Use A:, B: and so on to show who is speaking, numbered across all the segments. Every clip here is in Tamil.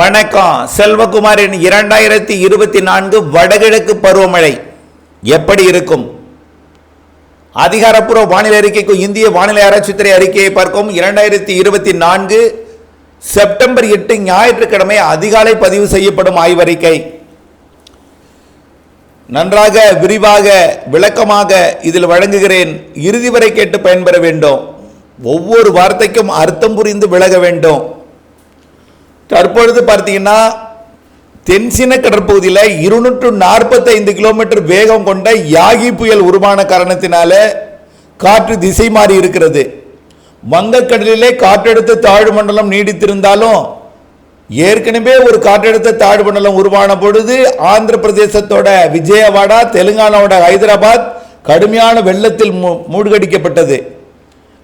A: வணக்கம். செல்வகுமாரின் இரண்டாயிரத்தி இருபத்தி நான்கு வடகிழக்கு பருவமழை எப்படி இருக்கும்? அதிகாரப்பூர்வ வானிலை அறிக்கைக்கு இந்திய வானிலை ஆராய்ச்சித்துறை அறிக்கையை பார்க்கும் இரண்டாயிரத்தி இருபத்தி நான்கு செப்டம்பர் எட்டு ஞாயிற்றுக்கிழமை அதிகாலை பதிவு செய்யப்படும் ஆய்வறிக்கை. நன்றாக விரிவாக விளக்கமாக இதில் வழங்குகிறேன். இறுதி வரை கேட்டு பயன்பெற வேண்டும். ஒவ்வொரு வார்த்தைக்கும் அர்த்தம் புரிந்து விலக வேண்டும். தற்பொழுது பார்த்தீங்கன்னா தென்சின கடற்பகுதியில் இருநூற்று நாற்பத்தைந்து கிலோமீட்டர் வேகம் கொண்ட யாகி புயல் உருவான காரணத்தினால காற்று திசை மாறி இருக்கிறது. வங்கக்கடலிலே காற்றழுத்த தாழ்வு மண்டலம் நீடித்திருந்தாலும் ஏற்கனவே ஒரு காற்றழுத்த தாழ்வு மண்டலம் உருவான பொழுது ஆந்திர பிரதேசத்தோட விஜயவாடா தெலுங்கானாவோட ஹைதராபாத் கடுமையான வெள்ளத்தில் மூ- மூழ்கடிக்கப்பட்டது.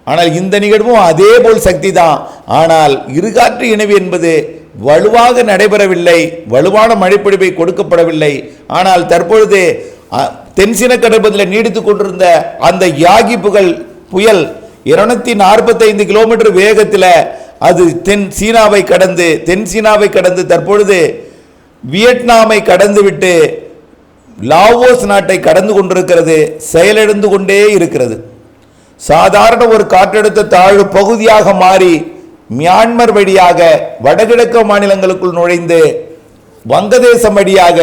A: ஆனால் இந்த நிகழ்வும் அதே போல் சக்தி தான் ஆனால் இருகாற்று இணைவு என்பது வலுவாக நடைபெறவில்லை வலுவான மழைப்பொழிவை கொடுக்கப்படவில்லை. ஆனால் தற்பொழுது தென்சின கடற்பதில் கடற்பகுதியில் நீடித்துக் கொண்டிருந்த அந்த யாகி புகழ் புயல் இருநூத்தி நாற்பத்தைந்து கிலோமீட்டர் வேகத்தில் அது தென் சீனாவை கடந்து தென் சீனாவை கடந்து தற்பொழுது வியட்நாமை கடந்துவிட்டு லாவோஸ் நாட்டை கடந்து கொண்டிருக்கிறது செயலிழந்து கொண்டே இருக்கிறது. சாதாரண ஒரு காற்றழுத்த தாழ்வு பகுதியாக மாறி மியான்மர் வழியாக வடகிழக்கு மாநிலங்களுக்குள் நுழைந்து வங்கதேசம் வழியாக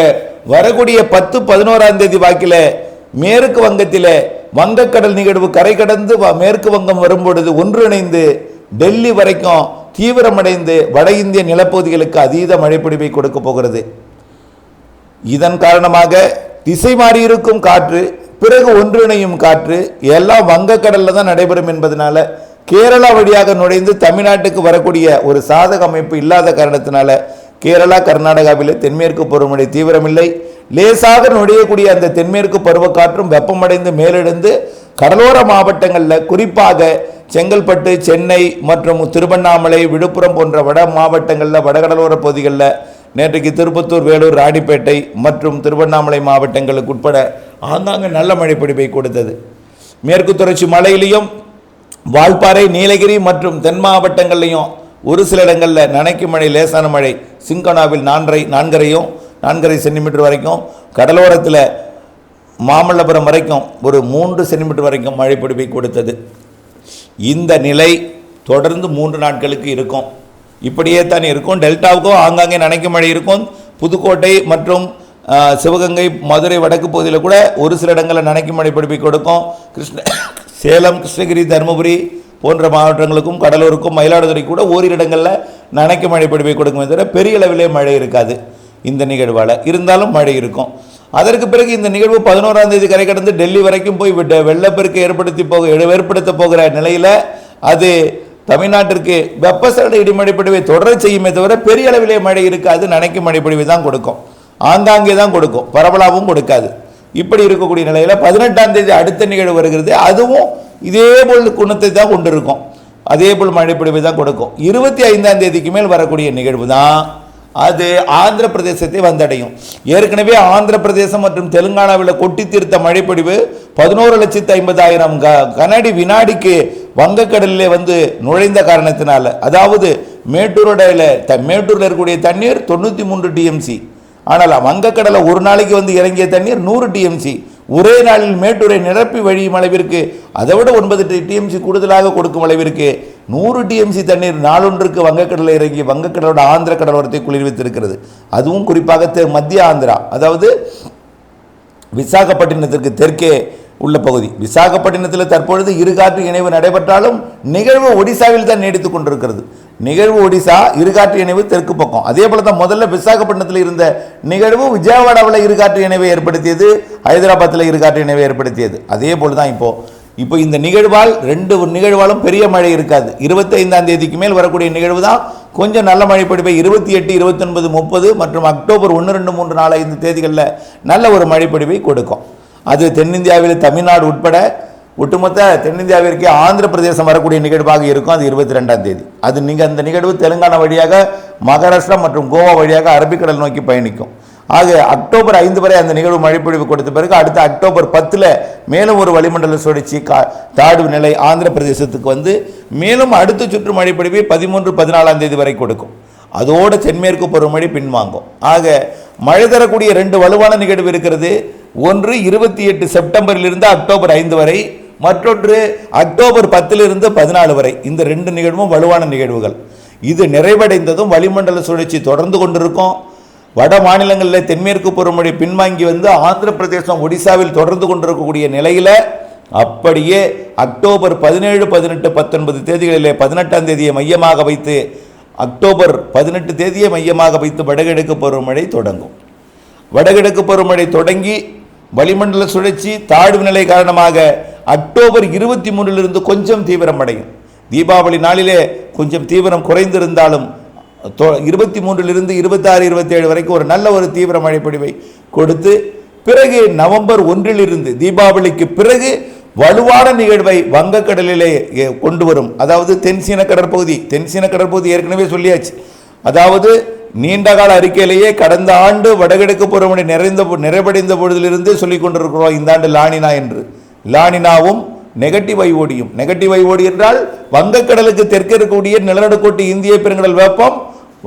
A: வரக்கூடிய பத்து பதினோராம் தேதி வாக்கில் மேற்கு வங்கத்தில் வங்கக்கடல் நிகழ்வு கரை கடந்து வ- மேற்கு வங்கம் வரும்பொழுது ஒன்றிணைந்து டெல்லி வரைக்கும் தீவிரமடைந்து வட இந்திய நிலப்பகுதிகளுக்கு அதீத மழைப்பிடிப்பை கொடுக்க போகிறது. இதன் காரணமாக திசை மாறியிருக்கும் காற்று பிறகு ஒன்றிணையும் காற்று எல்லாம் வங்கக்கடலில் தான் நடைபெறும் என்பதனால கேரளா வழியாக நுழைந்து தமிழ்நாட்டுக்கு வரக்கூடிய ஒரு சாதக அமைப்பு இல்லாத காரணத்தினால கேரளா கர்நாடகாவில் தென்மேற்கு பருவமழை தீவிரமில்லை. லேசாக நுழையக்கூடிய அந்த தென்மேற்கு பருவக்காற்றும் வெப்பமடைந்து மேலெழுந்து கடலோர மாவட்டங்களில் குறிப்பாக செங்கல்பட்டு சென்னை மற்றும் திருவண்ணாமலை விழுப்புரம் போன்ற வட மாவட்டங்களில் வடகடலோர பகுதிகளில் நேற்றைக்கு திருப்பத்தூர் வேலூர் ராணிப்பேட்டை மற்றும் திருவண்ணாமலை மாவட்டங்களுக்கு உட்பட ஆங்காங்கு நல்ல மழை பொழிவை கொடுத்தது. மேற்கு தொடர்ச்சி மலையிலையும் வால்பாறை நீலகிரி மற்றும் தென் மாவட்டங்கள்லையும் ஒரு சில இடங்களில் நனைக்கும் மழை லேசான மழை. சிங்கோனாவில் நான்கரை நான்கரையும் நான்கரை சென்டிமீட்டர் வரைக்கும். கடலோரத்தில் மாமல்லபுரம் வரைக்கும் ஒரு மூன்று சென்டிமீட்டர் வரைக்கும் மழை பிடிப்பை கொடுத்தது. இந்த நிலை தொடர்ந்து மூன்று நாட்களுக்கு இருக்கும். இப்படியே தான் இருக்கும். டெல்டாவுக்கும் ஆங்காங்கே நனைக்கும் மழை இருக்கும். புதுக்கோட்டை மற்றும் சிவகங்கை மதுரை வடக்கு பகுதியில் கூட ஒரு சில இடங்களில் நனைக்கும் மழை பிடிப்பை கொடுக்கும். கிருஷ்ண சேலம் கிருஷ்ணகிரி தருமபுரி போன்ற மாவட்டங்களுக்கும் கடலூருக்கும் மயிலாடுதுறை கூட ஓரிரு இடங்களில் நனைக்கும் மழை பிடிப்பை கொடுக்குமே தவிர பெரிய அளவிலே மழை இருக்காது இந்த நிகழ்வால். இருந்தாலும் மழை இருக்கும். அதற்கு பிறகு இந்த நிகழ்வு பதினோராம் தேதி கரை கடந்து டெல்லி வரைக்கும் போய் விட்ட வெள்ளப்பெருக்கு ஏற்படுத்தி போக ஏற்படுத்த போகிற நிலையில் அது தமிழ்நாட்டிற்கு வெப்பசலன இடிமழை தொடர செய்யுமே தவிர பெரிய அளவிலே மழை இருக்காது. நனைக்கும் மழை தான் கொடுக்கும். ஆங்காங்கே தான் கொடுக்கும். பரவலாகவும் கொடுக்காது. இப்படி இருக்கக்கூடிய நிலையில் பதினெட்டாம் தேதி அடுத்த நிகழ்வு வருகிறது. அதுவும் இதே போல் குணத்தை தான் கொண்டு இருக்கும் அதே போல் மழை தான் கொடுக்கும். இருபத்தி ஐந்தாம் தேதிக்கு மேல் வரக்கூடிய நிகழ்வு தான். அது ஆந்திர பிரதேசத்தை வந்தடையும். ஏற்கனவே ஆந்திர பிரதேசம் மற்றும் தெலுங்கானாவில் கொட்டி தீர்த்த மழைப்பொழிவு பதினோரு லட்சத்து ஐம்பதாயிரம் க கனடி வினாடிக்கு வங்கக்கடலில் வந்து நுழைந்த காரணத்தினால அதாவது மேட்டூரோட த மேட்டூரில் இருக்கக்கூடிய தண்ணீர் தொண்ணூற்றி மூன்று டிஎம்சி. ஆனால் வங்கக்கடலை ஒரு நாளைக்கு வந்து இறங்கிய தண்ணீர் நூறு டிஎம்சி. ஒரே நாளில் மேட்டூரை நிரப்பி வழியும் அளவிற்கு. அதை விட ஒன்பது டிஎம்சி கூடுதலாக கொடுக்கும் அளவிற்கு. நூறு டிஎம்சி தண்ணீர் நாளொன்றுக்கு வங்கக்கடலில் இறங்கி வங்கக்கடலோட ஆந்திர கடலோரத்தை குளிர்வித்திருக்கிறது. அதுவும் குறிப்பாக தெ- மத்திய ஆந்திரா. அதாவது விசாகப்பட்டினத்திற்கு தெற்கே உள்ள பகுதி. விசாகப்பட்டினத்தில் தற்பொழுது இருகாற்று இணைவு நடைபெற்றாலும் நிகழ்வு ஒடிசாவில் தான் நீடித்துக் கொண்டிருக்கிறது. நிகழ்வு ஒடிசா இருகாற்று இணைவு தெற்கு பக்கம். அதே போல தான் முதல்ல விசாகப்பட்டினத்தில் இருந்த நிகழ்வு விஜயவாடாவில் இருகாற்று இணைவை ஏற்படுத்தியது ஹைதராபாத்தில் இருகாற்று இணைவை ஏற்படுத்தியது. அதே போல தான் இப்போ இப்போ இந்த நிகழ்வால் ரெண்டு நிகழ்வாலும் பெரிய மழை இருக்காது. இருபத்தைந்தாம் தேதிக்கு மேல் வரக்கூடிய நிகழ்வு தான் கொஞ்சம் நல்ல மழை பொழிவை இருபத்தி எட்டு இருபத்தொன்பது முப்பது மற்றும் அக்டோபர் ஒன்று ரெண்டு மூன்று நாலு ஐந்து தேதிகளில் நல்ல ஒரு மழை பொழிவை கொடுக்கும். அது தென்னிந்தியாவில் தமிழ்நாடு உட்பட ஒட்டுமொத்த தென்னிந்தியாவிற்கே ஆந்திர பிரதேசம் வரக்கூடிய நிகழ்வாக இருக்கும். அது இருபத்தி ரெண்டாம் தேதி. அது நீங்கள் அந்த நிகழ்வு தெலுங்கானா வழியாக மகாராஷ்டிரா மற்றும் கோவா வழியாக அரபிக்கடல் நோக்கி பயணிக்கும். ஆக அக்டோபர் ஐந்து வரை அந்த நிகழ்வு மழைப்பொழிவு கொடுத்த பிறகு அடுத்த அக்டோபர் பத்தில் மேலும் ஒரு வளிமண்டல சுழற்சி கா தாழ்வு நிலை ஆந்திர பிரதேசத்துக்கு வந்து மேலும் அடுத்த சுற்று மழைப்பொழிவை பதிமூன்று பதினாலாம் தேதி வரை கொடுக்கும். அதோடு தென்மேற்கு பருவமழை பின்வாங்கும். ஆக மழை தரக்கூடிய ரெண்டு வலுவான நிகழ்வு இருக்கிறது. ஒன்று இருபத்தி எட்டு செப்டம்பரிலிருந்து அக்டோபர் ஐந்து வரை மற்றொன்று அக்டோபர் பத்திலிருந்து பதினாலு வரை. இந்த ரெண்டு நிகழ்வும் வலுவான நிகழ்வுகள். இது நிறைவடைந்ததும் வளிமண்டல சுழற்சி தொடர்ந்து கொண்டிருக்கும். வட மாநிலங்களில் தென்மேற்கு பருவமழை பின்வாங்கி வந்து ஆந்திர பிரதேசம் ஒடிசாவில் தொடர்ந்து கொண்டிருக்கக்கூடிய நிலையில் அப்படியே அக்டோபர் பதினேழு பதினெட்டு பத்தொன்பது தேதிகளிலே பதினெட்டாம் தேதியை மையமாக வைத்து அக்டோபர் பதினெட்டு தேதியை மையமாக வைத்து வடகிழக்கு பருவமழை தொடங்கும். வடகிழக்கு பருவமழை தொடங்கி வளிமண்டல சுழற்சி தாழ்வு நிலை காரணமாக அக்டோபர் இருபத்தி மூணிலிருந்து கொஞ்சம் தீவிரம் அடையும். தீபாவளி நாளிலே கொஞ்சம் தீவிரம் குறைந்திருந்தாலும் இருபத்தி மூன்றிலிருந்து இருபத்தாறு இருபத்தேழு வரைக்கும் ஒரு நல்ல ஒரு தீவிர மழைப்பொழிவை கொடுத்து பிறகு நவம்பர் ஒன்றிலிருந்து தீபாவளிக்கு பிறகு வலுவான நிகழ்வை வங்கக்கடலிலே கொண்டு வரும். அதாவது தென்சீன கடற்பகுதி தென்சீன கடற்பகுதி ஏற்கனவே சொல்லியாச்சு. அதாவது நீண்டகால அறிக்கையிலேயே கடந்த ஆண்டு வடகிழக்கு பருவமழை நிறைந்த நிறைவடைந்த பொழுதிலிருந்து சொல்லிக் கொண்டிருக்கிறோம் இந்த ஆண்டு லானினா என்று. லானினாவும் நெகட்டிவ் ஐஓடியும் நெகட்டிவ் ஐஓடி என்றால் வங்கக்கடலுக்கு தெற்கே இருக்கக்கூடிய நிலநடுக்கோட்டு இந்திய பெருங்கடல் வெப்பம்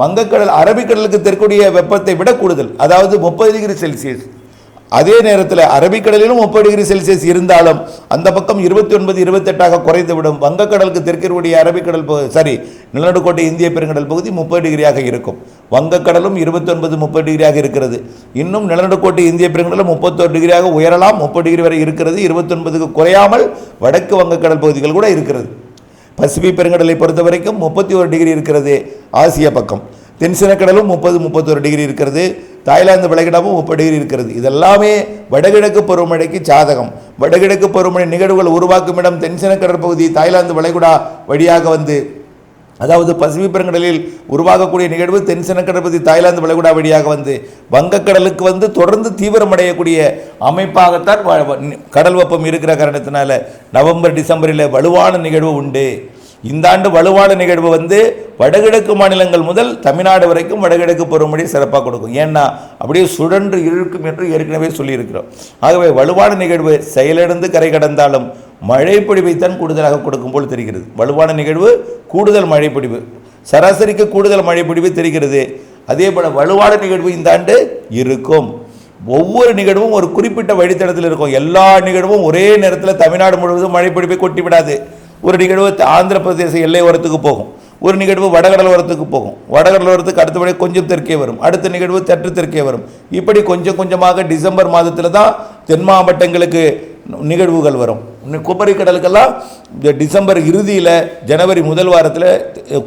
A: வங்கக்கடல் அரபிக்கடலுக்கு தெற்குடைய வெப்பத்தை விட கூடுதல். அதாவது முப்பது டிகிரி செல்சியஸ். அதே நேரத்தில் அரபிக்கடலிலும் முப்பது டிகிரி செல்சியஸ் இருந்தாலும் அந்த பக்கம் இருபத்தி ஒன்பது இருபத்தெட்டாக குறைந்துவிடும். வங்கக்கடலுக்கு தெற்கிற்குடைய அரபிக்கடல் பகு- சாரி நிலநடுக்கோட்டை இந்திய பெருங்கடல் பகுதி முப்பது டிகிரியாக இருக்கும். வங்கக்கடலும் இருபத்தி ஒன்பது முப்பது டிகிரியாக இருக்கிறது. இன்னும் நிலநடுக்கோட்டை இந்திய பெருங்கடலும் முப்பத்தோரு டிகிரியாக உயரலாம். முப்பது டிகிரி வரை இருக்கிறது. இருபத்தொன்பதுக்கு குறையாமல் வடக்கு வங்கக்கடல் பகுதிகள் கூட இருக்கிறது. பசிபிக் பெருங்கடலை பொறுத்த வரைக்கும் முப்பத்தி ஒரு டிகிரி இருக்கிறது ஆசிய பக்கம். தென்சினக்கடலும் முப்பது முப்பத்தொரு டிகிரி இருக்கிறது. தாய்லாந்து விளைகுடாவும் முப்பது டிகிரி இருக்கிறது. இதெல்லாமே வடகிழக்கு பருவமழைக்கு சாதகம். வடகிழக்கு பருவமழை நிகழ்வுகள் உருவாக்கும் இடம் தென்சின கடற்பகுதி தாய்லாந்து வளைகுடா வழியாக வந்து அதாவது பசிபிக் பெருங்கடலில் உருவாகக்கூடிய நிகழ்வு தென்சின கடற்பகுதி தாய்லாந்து வளைகுடா வழியாக வந்து வங்கக்கடலுக்கு வந்து தொடர்ந்து தீவிரமடையக்கூடிய அமைப்பாகத்தான் கடல் வெப்பம் இருக்கிற காரணத்தினால நவம்பர் டிசம்பரில் வலுவான நிகழ்வு உண்டு. இந்த ஆண்டு வலுவான நிகழ்வு வந்து வடகிழக்கு மாநிலங்கள் முதல் தமிழ்நாடு வரைக்கும் வடகிழக்கு பருவமழை சிறப்பாக கொடுக்கும். ஏன்னா அப்படியே சுழன்று இழுக்கும் என்று ஏற்கனவே சொல்லியிருக்கிறோம். ஆகவே வலுவான நிகழ்வு செயலிழந்து கரை கடந்தாலும் மழைப்பொழிவைத்தான் கூடுதலாக கொடுக்கும் போல் தெரிகிறது. வலுவான நிகழ்வு கூடுதல் மழைப்பொழிவு சராசரிக்கு கூடுதல் மழைப்பொழிவு தெரிகிறது. அதே போல் வலுவான நிகழ்வு இந்த ஆண்டு இருக்கும். ஒவ்வொரு நிகழ்வும் ஒரு குறிப்பிட்ட வழித்தடத்தில் இருக்கும். எல்லா நிகழ்வும் ஒரே நேரத்தில் தமிழ்நாடு முழுவதும் மழைப்பொழிவை கொட்டி விடாது ஒரு நிகழ்வு ஆந்திர பிரதேச எல்லை ஓரத்துக்கு போகும். ஒரு நிகழ்வு வடகடல் ஓரத்துக்கு போகும். வடகடல் ஓரத்துக்கு அடுத்தபடி கொஞ்சம் தெற்கே வரும். அடுத்த நிகழ்வு தெற்கு தெற்கே வரும். இப்படி கொஞ்சம் கொஞ்சமாக டிசம்பர் மாதத்தில் தான் தென் மாவட்டங்களுக்கு நிகழ்வுகள் வரும். குமரிக்கடலுக்கெல்லாம் குமரி கடலுக்கெல்லாம் இந்த டிசம்பர் இறுதியில் ஜனவரி முதல் வாரத்தில்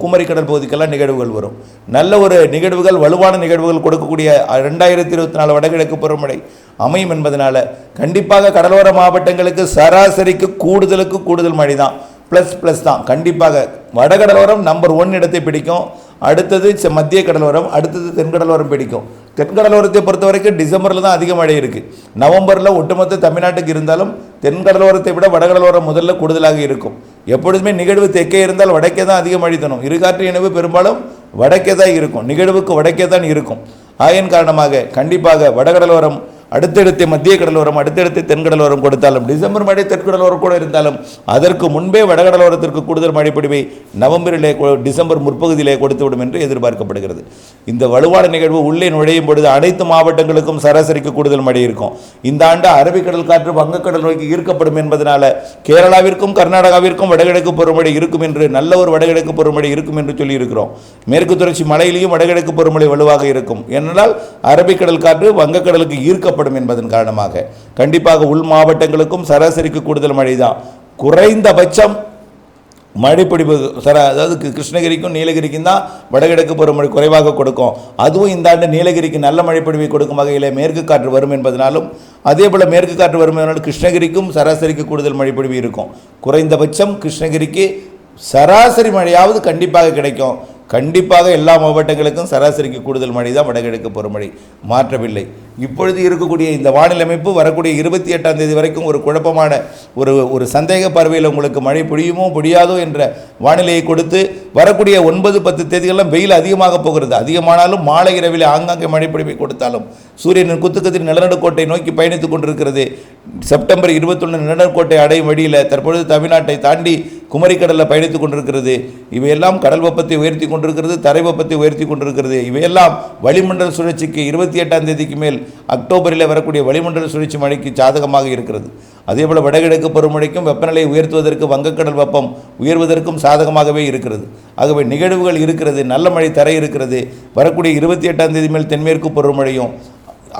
A: குமரி கடல் பகுதிக்கெல்லாம் நிகழ்வுகள் வரும். நல்ல ஒரு நிகழ்வுகள் வலுவான நிகழ்வுகள் கொடுக்கக்கூடிய ரெண்டாயிரத்தி இருபத்தி நாலு வடகிழக்கு பருவமழை அமையும் என்பதனால கண்டிப்பாக கடலோர மாவட்டங்களுக்கு சராசரிக்கு கூடுதலுக்கு கூடுதல் மழை தான் ப்ளஸ் ப்ளஸ் தான். கண்டிப்பாக வடகடலோரம் நம்பர் ஒன் இடத்தை பிடிக்கும். அடுத்தது மத்திய கடலோரம் அடுத்தது தென்கடலோரம் பிடிக்கும். தென்கடலோரத்தை பொறுத்த வரைக்கும் டிசம்பரில் தான் அதிக மழை இருக்குது நவம்பரில் ஒட்டுமொத்த தமிழ்நாட்டுக்கு இருந்தாலும் தென்கடலோரத்தை விட வடகடலோரம் முதல்ல கூடுதலாக இருக்கும். எப்பொழுதுமே நிகழ்வு தெற்கே இருந்தால் வடக்கே தான் அதிக மழை தரும். இருகாற்று இணைவு பெரும்பாலும் வடக்கே தான் இருக்கும். நிகழ்வுக்கு வடக்கே தான் இருக்கும். ஆயன் காரணமாக கண்டிப்பாக வடகடலோரம் அடுத்தடுத்து மத்திய கடலோரம் அடுத்தடுத்து தென்கடலோரம் கொடுத்தாலும் டிசம்பர் மழை தெற்கடலோரம் கூட இருந்தாலும் அதற்கு முன்பே வடகடலோரத்திற்கு கூடுதல் மழைப்பொழிவை நவம்பரிலே டிசம்பர் முற்பகுதியிலே கொடுத்துவிடும் என்று எதிர்பார்க்கப்படுகிறது. இந்த வலுவான நிகழ்வு உள்ளே நுழையும் பொழுது அனைத்து மாவட்டங்களுக்கும் சராசரிக்கு கூடுதல் மழை இருக்கும். இந்த ஆண்டு அரபிக்கடல் காற்று வங்கக்கடல் நோக்கி ஈர்க்கப்படும் என்பதனால கேரளாவிற்கும் கர்நாடகாவிற்கும் வடகிழக்கு பருவமழை இருக்கும் என்று நல்ல ஒரு வடகிழக்கு பருவமழை இருக்கும் என்று சொல்லியிருக்கிறோம். மேற்கு தொடர்ச்சி மலையிலேயும் வடகிழக்கு பருவமழை வலுவாக இருக்கும். ஏனென்றால் அரபிக்கடல் காற்று வங்கக்கடலுக்கு ஈர்க்கப்படும். என்பதன் காரணமாக. கண்டிப்பாக உள் மாவட்டங்களுக்கும் சராசரிக்கு கூடுதல் மழை தான் குறைந்தபட்சம் மழைப்பொழிவு சர அதாவது கிருஷ்ணகிரிக்கும் நீலகிரிக்கும் தான் வடகிழக்கு பருவமழை குறைவாக கொடுக்கும். அதுவும் இந்த ஆண்டு நீலகிரிக்கு நல்ல மழைப்பொழிவை கொடுக்கும் வகையில் மேற்கு காற்று வரும் என்பதனாலும் அதே போல் மேற்கு காற்று வரும் என்பதனால் கிருஷ்ணகிரிக்கும் சராசரிக்கு கூடுதல் மழைப்பொழிவு இருக்கும். குறைந்தபட்சம் கிருஷ்ணகிரிக்கு சராசரி மழையாவது கண்டிப்பாக கிடைக்கும். கண்டிப்பாக எல்லா மாவட்டங்களுக்கும் சராசரிக்கு கூடுதல் மழை தான் வடகிழக்கு பருவமழை மாற்றவில்லை. இப்பொழுது இருக்கக்கூடிய இந்த வானிலை அமைப்பு வரக்கூடிய இருபத்தி எட்டாம் தேதி வரைக்கும் ஒரு குழப்பமான ஒரு ஒரு சந்தேக பார்வையில் உங்களுக்கு மழை பொழியுமோ பொழியாதோ என்ற வானிலையை கொடுத்து வரக்கூடிய ஒன்பது பத்து தேதிகளெல்லாம் வெயில் அதிகமாக போகிறது. அதிகமானாலும் மாலை இரவில் ஆங்காங்கே மழை பொழிவை கொடுத்தாலும் சூரியனின் குத்துக்கத்தின் நிலநடுக்கோட்டை நோக்கி பயணித்துக் கொண்டிருக்கிறது. செப்டம்பர் இருபத்தொன்று நிலநடுக்கோட்டை அடையும் வழியில் தற்பொழுது தமிழ்நாட்டை தாண்டி குமரிக்கடலில் பயணித்துக் கொண்டிருக்கிறது. இவையெல்லாம் கடல் வெப்பத்தை உயர்த்தி கொண்டிருக்கிறது தரை வெப்பத்தை உயர்த்தி கொண்டிருக்கிறது. இவையெல்லாம் வளிமண்டல சுழற்சிக்கு இருபத்தி எட்டாம் தேதிக்கு மேல் அக்டோபரில் வரக்கூடிய வளிமண்டல சுழற்சி மழைக்கு சாதகமாக இருக்கிறது. அதேபோல் வடகிழக்கு பருவமழைக்கும் வெப்பநிலை உயர்த்துவதற்கு வங்கக்கடல் வெப்பம் உயர்வதற்கும் சாதகமாகவே இருக்கிறது. ஆகவே நிகழ்வுகள் இருக்கிறது நல்ல மழை தர இருக்கிறது. வரக்கூடிய இருபத்தி எட்டாம் தேதி மேல் தென்மேற்கு பருவமழையும்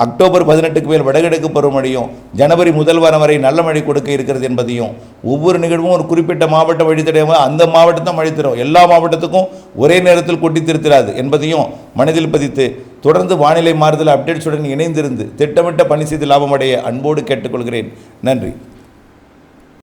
A: அக்டோபர் பதினெட்டுக்கு மேல் வடகிழக்கு பருவமழையும் ஜனவரி முதல் வாரம் வரை நல்ல மழை கொடுக்க இருக்கிறது என்பதையும் ஒவ்வொரு நிகழ்வும் ஒரு குறிப்பிட்ட மாவட்ட வழித்தடையாக அந்த மாவட்டத்தை மழை தரும். எல்லா மாவட்டத்துக்கும் ஒரே நேரத்தில் கொட்டி திருத்திராது என்பதையும் மனதில் பதித்து தொடர்ந்து வானிலை மாறுதல் அப்டேட்ஸுடன் இணைந்திருந்து திட்டமிட்ட பணி செய்து லாபமடைய அன்போடு கேட்டுக்கொள்கிறேன். நன்றி.